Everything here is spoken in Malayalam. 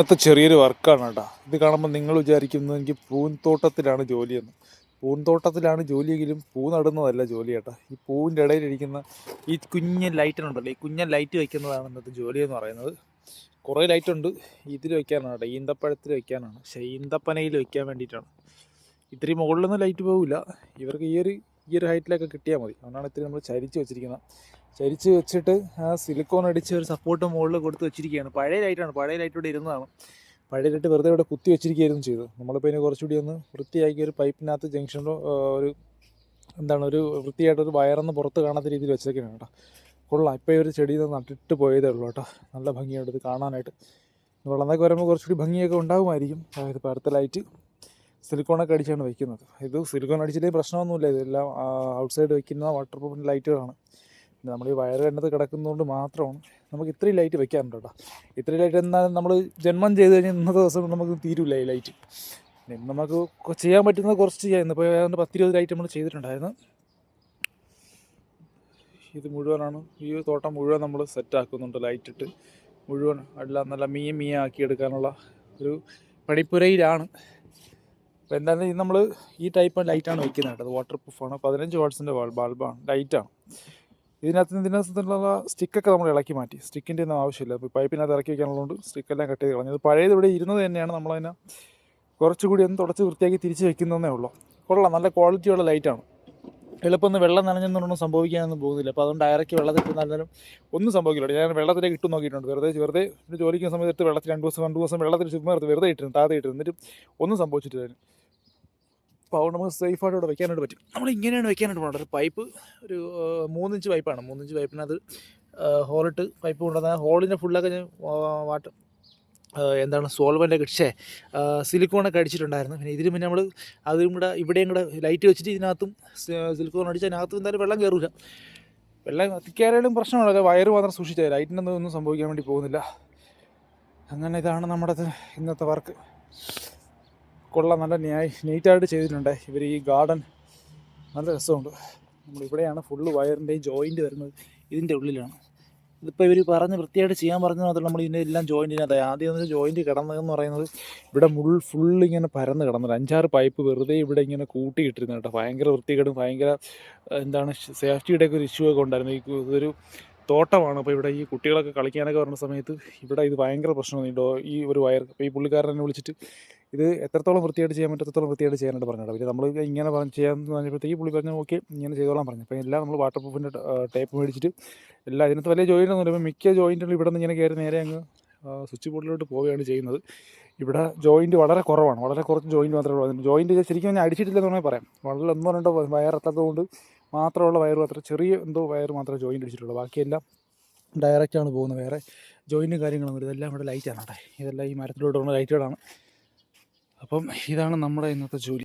ഇന്നത്തെ ചെറിയൊരു വർക്കാണ് കേട്ടോ. ഇത് കാണുമ്പോൾ നിങ്ങൾ വിചാരിക്കുന്നത് എനിക്ക് പൂന്തോട്ടത്തിലാണ് ജോലിയെന്ന്. പൂന്തോട്ടത്തിലാണ് ജോലിയെങ്കിലും പൂ നടുന്നതല്ല ജോലി കേട്ടോ. ഈ പൂവിന്റെ ഇടയിലിരിക്കുന്ന ഈ കുഞ്ഞൻ ലൈറ്റിനുണ്ടല്ലോ ഈ കുഞ്ഞ ലൈറ്റ് വയ്ക്കുന്നതാണ് ഇന്നത്തെ ജോലി എന്ന് പറയുന്നത്. കുറേ ലൈറ്റ് ഉണ്ട്. ഇതിൽ വയ്ക്കാനാണ് കേട്ടോ. ഈന്തപ്പഴത്തിൽ വയ്ക്കാനാണ് പക്ഷേ ഈന്തപ്പനയിൽ വയ്ക്കാൻ വേണ്ടിയിട്ടാണ്. ഇത്തിരി മുകളിലൊന്നും ലൈറ്റ് പോകില്ല ഇവർക്ക് ഈ ഒരു ഈ ഒരു ഹൈറ്റിലൊക്കെ കിട്ടിയാൽ മതി. അതുകൊണ്ടാണ് ഇത്തിരി നമ്മൾ ചരിച്ച് വെച്ചിരിക്കുന്നത്. ചരിച്ച് വെച്ചിട്ട് ആ സിലിക്കോൺ അടിച്ച് ഒരു സപ്പോർട്ട് മുകളിൽ കൊടുത്ത് വെച്ചിരിക്കുകയാണ്. പഴയ ലൈറ്റാണ് പഴയ ലൈറ്റ് ഇവിടെ ഇരുന്നതാണ്. പഴയ ലൈറ്റ് വെറുതെ ഇവിടെ കുത്തി വെച്ചിരിക്കുകയായിരുന്നു ചെയ്തത്. നമ്മളിപ്പോൾ ഇതിനെ കുറച്ചുകൂടി ഒന്ന് വൃത്തിയാക്കി ഒരു പൈപ്പിനകത്ത് ജംഗ്ഷനിലോ ഒരു എന്താണ് ഒരു വൃത്തിയായിട്ടൊരു വയറൊന്ന് പുറത്ത് കാണാത്ത രീതിയിൽ വെച്ചേക്കാണ് കേട്ടോ. കൊള്ളാം. ഇപ്പോൾ ഈ ഒരു ചെടി നട്ടിട്ട് പോയതേ ഉള്ളൂ കേട്ടോ. നല്ല ഭംഗിയുണ്ട് ഇത് കാണാനായിട്ട്. വെള്ളന്നൊക്കെ വരുമ്പോൾ കുറച്ചുകൂടി ഭംഗിയൊക്കെ ഉണ്ടാകുമായിരിക്കും. അതായത് ഇപ്പോൾ അടുത്ത ലൈറ്റ് സിലിക്കോണൊക്കെ അടിച്ചാണ് വയ്ക്കുന്നത് ഇത് സിലിക്കോൺ അടിച്ചിട്ടേ പ്രശ്നമൊന്നുമില്ല. ഇതെല്ലാം ഔട്ട്സൈഡ് വയ്ക്കുന്ന വാട്ടർ പ്രൂഫിന്റെ ലൈറ്റുകളാണ് നമ്മൾ ഈ കണ്ടത് കിടക്കുന്നതുകൊണ്ട് മാത്രമാണ് നമുക്ക് ഇത്രയും ലൈറ്റ് വെക്കാറുണ്ട് കേട്ടോ. ഇത്രയും ലൈറ്റ് എന്നാൽ നമ്മൾ ജന്മം ചെയ്ത് കഴിഞ്ഞാൽ ഇന്നത്തെ ദിവസം നമുക്ക് തീരില്ല ഈ ലൈറ്റ് നമുക്ക് ചെയ്യാൻ പറ്റുന്നത് കുറച്ച് ചെയ്യാം. ഇന്നിപ്പോൾ ഏതാണ്ട് പത്തിരുപത് ലൈറ്റ് നമ്മൾ ചെയ്തിട്ടുണ്ടായിരുന്നു. ഇത് മുഴുവനാണ്. ഈ തോട്ടം മുഴുവൻ നമ്മൾ സെറ്റാക്കുന്നുണ്ട് ലൈറ്റ് ഇട്ട്. മുഴുവൻ എല്ലാം നല്ല മീയ മീയ ആക്കി എടുക്കാനുള്ള ഒരു പണിപ്പുരയിലാണ്. അപ്പോൾ എന്തായാലും നമ്മൾ ഈ ടൈപ്പ് ലൈറ്റാണ് വയ്ക്കുന്നത് കേട്ടോ. അത് വാട്ടർ പ്രൂഫാണ് പതിനഞ്ച് വാട്ട്സിന്റെ ബൾബാണ് ലൈറ്റാണ് ഇതിനകത്ത് ഇതിനകത്തുള്ള സ്റ്റിക്കൊക്കെ നമ്മൾ ഇളക്കി മാറ്റി. സ്റ്റിക്കിന്റെ ഒന്നും ആവശ്യമില്ല. ഇപ്പോൾ പൈപ്പിനകത്ത് ഇറക്കി വെക്കാനുള്ളതുകൊണ്ട് സ്റ്റിക്കെല്ലാം കട്ട് ചെയ്ത് കളഞ്ഞത് പഴയത് ഇവിടെ ഇരുന്നത് തന്നെയാണ്. നമ്മളതിനെ കുറച്ചുകൂടി ഒന്ന് തുടച്ച് വൃത്തിയാക്കി തിരിച്ച് വെക്കുന്നതേ ഉള്ളൂ. കൊള്ളാം. നല്ല ക്വാളിറ്റിയുള്ള ലൈറ്റാണ് എളുപ്പം ഒന്ന് വെള്ളം നനഞ്ഞെന്നൊന്നും സംഭവിക്കാനൊന്നും പോകുന്നില്ല. അപ്പോൾ അതുകൊണ്ട് ഡയറക്റ്റ് വെള്ളത്തിൽ ഇട്ട് ഒന്നും സംഭവിക്കില്ല. ഞാൻ വെള്ളത്തിലേക്ക് ഇട്ട് നോക്കിയിട്ടുണ്ട്. വെറുതെ വെറുതെ ജോലിക്കുന്ന സമയത്ത് വെള്ളത്തിൽ രണ്ട് ദിവസം രണ്ട് ദിവസം വെള്ളത്തിൽ ചുമ്മാ എടുത്ത് വെറുതെ ഇട്ടിരുന്നു താഴെ ഇട്ടിരുന്നു. എന്നിട്ട് ഒന്നും സംഭവിച്ചിട്ടില്ല. അതുകൊണ്ട് നമുക്ക് സേഫായിട്ട് ഇവിടെ വെക്കാനായിട്ട് പറ്റും. നമ്മൾ ഇങ്ങനെയാണ് വെക്കാനായിട്ട് പോകുന്നത് ഒരു പൈപ്പ് ഒരു മൂന്നിഞ്ച് പൈപ്പാണ്. മൂന്നിഞ്ച് പൈപ്പിനകത്ത് ഹോളിട്ട് പൈപ്പ് കൊണ്ടുവന്നാൽ ഹോളിന്റെ ഫുള്ളൊക്കെ ഞാൻ വാട്ടർ എന്താണ് സോൾവന്റൊക്കെ ഇടിച്ചേ സിലിക്കോണൊക്കെ അടിച്ചിട്ടുണ്ടായിരുന്നു. പിന്നെ ഇതിന് പിന്നെ നമ്മൾ അതും കൂടെ ഇവിടെയും കൂടെ ലൈറ്റ് വെച്ചിട്ട് ഇതിനകത്തും സിലിക്കോൺ അടിച്ച് അതിനകത്തും എന്തായാലും വെള്ളം കയറില്ല വെള്ളം കയറിയാലും പ്രശ്നമല്ല വയറ് മാത്രം സൂക്ഷിച്ചാൽ ലൈറ്റിനൊന്നും ഒന്നും സംഭവിക്കാൻ വേണ്ടി പോകുന്നില്ല. അങ്ങനെ ഇതാണ് നമ്മുടെ ഇന്നത്തെ വർക്ക്. കൊള്ളാം നല്ല ന്യായ നീറ്റായിട്ട് ചെയ്തിട്ടുണ്ട്. ഇവർ ഈ ഗാർഡൻ നല്ല രസമുണ്ട്. നമ്മളിവിടെയാണ് ഫുള്ള് വയറിന്റെയും ജോയിന്റ് വരുന്നത്. ഇതിന്റെ ഉള്ളിലാണ്. ഇതിപ്പോൾ ഇവർ പറഞ്ഞ് വൃത്തിയായിട്ട് ചെയ്യാൻ പറഞ്ഞത് മാത്രമല്ല നമ്മൾ ഇതിന്റെ എല്ലാം ജോയിന്റിനകത്ത് ആദ്യം ഒന്ന് ജോയിന്റ് കിടന്നതെന്ന് പറയുന്നത് ഇവിടെ മുൾ ഫുൾ ഇങ്ങനെ പരന്ന് കിടന്നത്. അഞ്ചാറ് പൈപ്പ് വെറുതെ ഇവിടെ ഇങ്ങനെ കൂട്ടിയിട്ടിരുന്നു കേട്ടോ. ഭയങ്കര വൃത്തികേടും ഭയങ്കര എന്താണ് സേഫ്റ്റിയുടെയൊക്കെ ഒരു ഇഷ്യൂ ഒക്കെ ഉണ്ടായിരുന്നു. ഈ ഒരു തോട്ടമാണ്. അപ്പോൾ ഇവിടെ ഈ കുട്ടികളൊക്കെ കളിക്കാനൊക്കെ വരുന്ന സമയത്ത് ഇവിടെ ഇത് ഭയങ്കര പ്രശ്നമാണ് ഈ ഡോ ഈ ഒരു വയർ. അപ്പോൾ ഈ പുള്ളിക്കാരനെ വിളിച്ചിട്ട് ഇത് എത്രത്തോളം വൃത്തിയായിട്ട് ചെയ്യാൻ പറ്റും അത്രത്തോളം വൃത്തിയായിട്ട് ചെയ്യാനായിട്ട് പറഞ്ഞത് പിന്നെ നമ്മൾ ഇങ്ങനെ പറഞ്ഞ് ചെയ്യാമെന്ന് പറഞ്ഞപ്പോഴത്തേക്ക് പുള്ളി പറഞ്ഞു ഓക്കെ ഇങ്ങനെ ചെയ്തോളാം പറഞ്ഞു. അപ്പോൾ എല്ലാം നമ്മൾ വാട്ടർ പ്രൂഫിന്റെ ടേപ്പ് മേടിച്ചിട്ട് എല്ലാം ഇതിനകത്ത് വലിയ ജോയിന്റ് ഒന്നുമില്ല. ഇപ്പോൾ മിക്ക ജോയിന്റുകളും ഇവിടെ നിന്ന് ഇങ്ങനെ കയറി നേരെ അങ്ങ് സ്വിച്ച് ബോർഡിലോട്ട് പോവുകയാണ് ചെയ്യുന്നത്. ഇവിടെ ജോയിന്റ് വളരെ കുറവാണ്. വളരെ കുറച്ച് ജോയിന്റ് മാത്രമേ ഉള്ളൂ. ജോയിന്റ് ശരിക്കും ഞാൻ അടിച്ചിട്ടില്ലെന്ന് വേണമെങ്കിൽ പറയാം. വളരെ ഒന്നോ രണ്ടോ വയർ കൊണ്ട് മാത്രമുള്ള വയർ മാത്രം ചെറിയ എന്തോ വയർ മാത്രമേ ജോയിന്റ് അടിച്ചിട്ടുള്ളൂ. ബാക്കിയെല്ലാം ഡയറക്റ്റാണ് പോകുന്നത് വേറെ. ജോയിന്റും കാര്യങ്ങളൊന്നും. ഇതെല്ലാം ഇവിടെ ലൈറ്റാണ് കേട്ടോ. ഇതെല്ലാം ഈ മരത്തിലോട്ടുള്ള ലൈറ്റുകളാണ് അപ്പം ഇതാണ് നമ്മുടെ ഇന്നത്തെ ജോലി.